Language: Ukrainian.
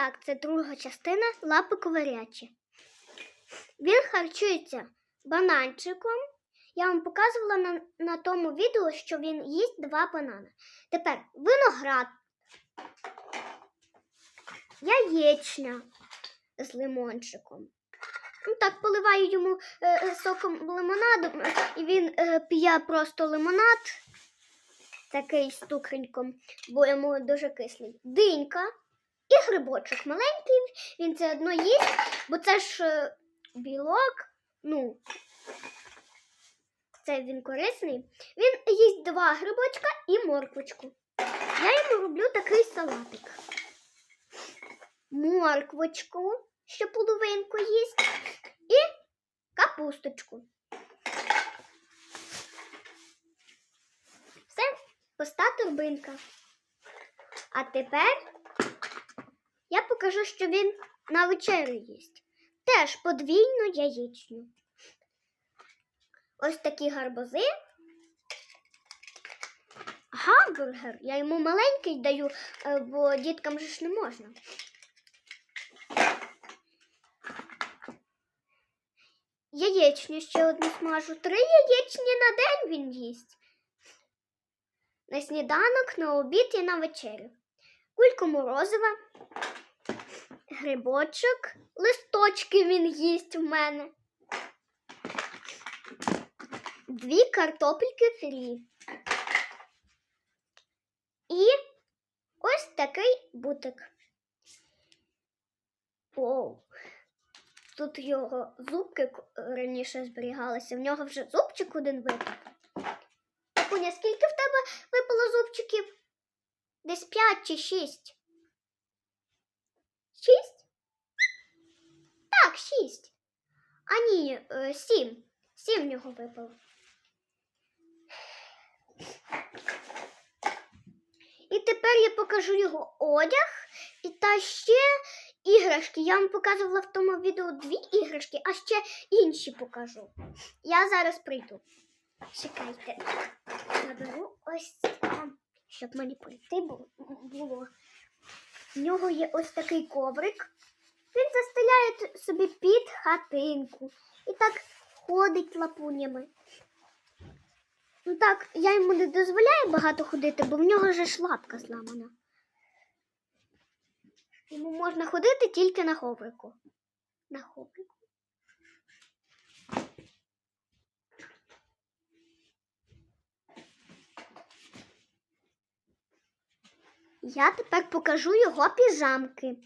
так, це друга частина лапи коварячі. Він харчується бананчиком. Я вам показувала на, на тому відео, що він їсть два банани. Тепер виноград, яєчня з лимончиком. Ну, так, поливаю йому е, е, соком лимонаду, і він е, п'є просто лимонад такий з цукреньком, бо йому дуже кислий. Динька і грибочок маленький. Він це одно їсть, бо це ж е, білок. Ну, це він корисний. Він їсть два грибочка і морквочку. Я йому роблю такий салатик. Морквочку, що половинку їсть, і капусточку. Все, пуста турбинка. А тепер я покажу, що він на вечерю їсть. Теж подвійну яєчню. Ось такі гарбузи. Гамбургер. Я йому маленький даю, е, бо діткам же ж не можна. Яєчню ще одну смажу. Три яєчні на день він їсть. На сніданок, на обід і на вечерю. Кульку морозива, грибочок, листочки він їсть в мене. Дві картопельки фрі. І ось такий бутик. Оу. Тут його зубки раніше зберігалися. В нього вже зубчик один випав. Пуня, скільки в тебе випало зубчиків? Десь п'ять чи шість? Шість? Так, шість. А ні, е, сім. Сім в нього випало. І тепер я покажу його одяг і та ще іграшки. Я вам показувала в тому відео дві іграшки, а ще інші покажу. Я зараз прийду. Чекайте. Наберу ось там, щоб мені прийти було. В нього є ось такий коврик. Він застеляє собі під хатинку. І так ходить лапунями. Ну так, я йому не дозволяю багато ходити, бо в нього же ж лапка зламана. Йому можна ходити тільки на коврику. На коврику. Я тепер покажу його піжамки.